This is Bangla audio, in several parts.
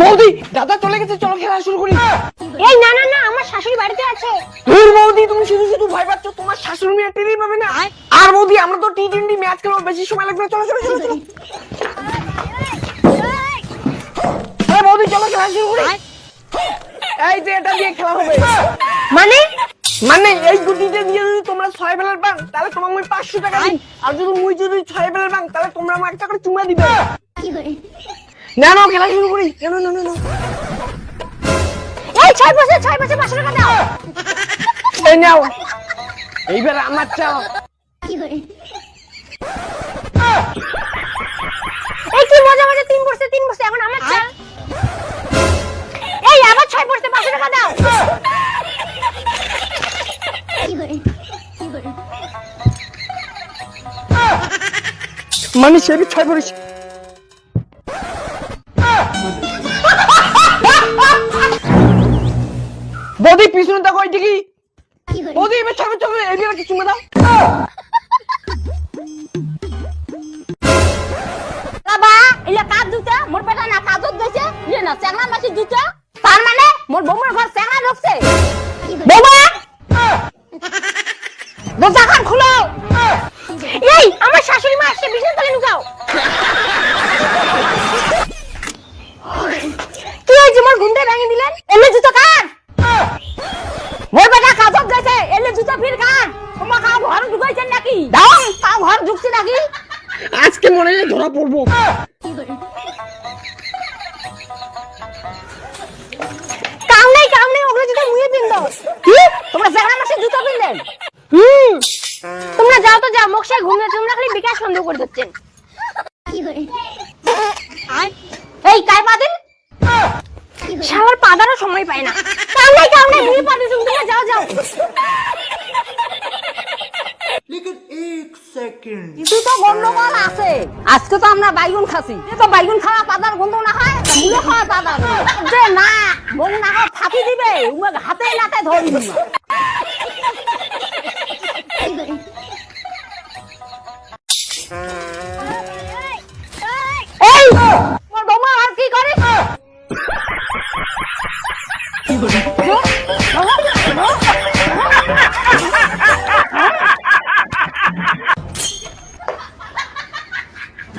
বৌদি দাদা চলে গেছে চলো খেলা শুরু করি। এই না না না আমার শাশুড়ি বাড়িতে আছে। ধুর বৌদি তুমি শুধু শুধু ভয় পাচ্ছ তোমার শাশুড়ি মেয়ে টেরি পাবে না? আর বৌদি আমরা তো টি টোয়েন্টি ম্যাচ খেলব বেশি সময় লাগবে। চলো চলো চলো চলো। বৌদি চলো খেলা শুরু করি। এই যে এটা দিয়ে খেলা হবে। মানে? মানে এই গুটিটা দিয়ে যদি তোমরা ছয় বেলার পান তাহলে তোমার মুই পাঁচশো টাকা দিই। আর যদি মুই যদি ছয় বেলার পান তাহলে তোমরা আমার একটা করে চুমা দিবে। না না খেলা শুরু করি। না না না না, এই ছয় বছর ছয় বছর পাঁচশো টাকা দাও। এই নাও। এইবার আমার চাও। এই কি মজা মজা তিন বছর তিন বছর এখন আমার চাল। এই আবার ছয় পড়তে পাঁচশো টাকা দাও। মানে সে ছয় পড়িস বৌদি, পিছনে দেখো এদিকে বৌদি, এবার ছয় চলো এবার কি চুমা দাও বাবা, এলা কাজ জুতা মোর পেটা না কাজত গেছে ইয়ে না চ্যাংলা মাসি জুতা কি হয়েছে মোর ঘুমতে ভেঙে দিলেন এলে জুতো কার মোর বেটা কাজত গেছে এলে জুতো ফির কার তোমার কাউ ঘর ঢুকাইছেন নাকি? দাও। কাউ ঘর ঢুকছে নাকি? আজকে মনে হয় ধরা পড়ব। কাম নাই কাম নাই ওগুলো জুতো মুয়ে পিন দাও কি? তোমরা জানা মাসে জুতো পিনলেন হুম। তোমরা যাও তো যাও মোক্ষে ঘুমিয়ে তোমরা খালি বিকাশ বন্ধ করে দিচ্ছেন। এই কাই পাদিন শালার পাদারও সময় পায় না। কামলাই কামলাই ভিড় পাতে চুমকে যাও যাও। কিছু তো গন্ডগোল আছে। আজকে তো আমরা বাইগুন খাসি এ তো বাইগুন খাওয়া পাদার গন্ধ না হয় খাওয়া পাদার। যে না গন্ধ না হয় ফাঁকি দিবে হাতে নাতে ধরি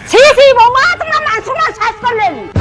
세세히 보면 아들만 많수만 샀을래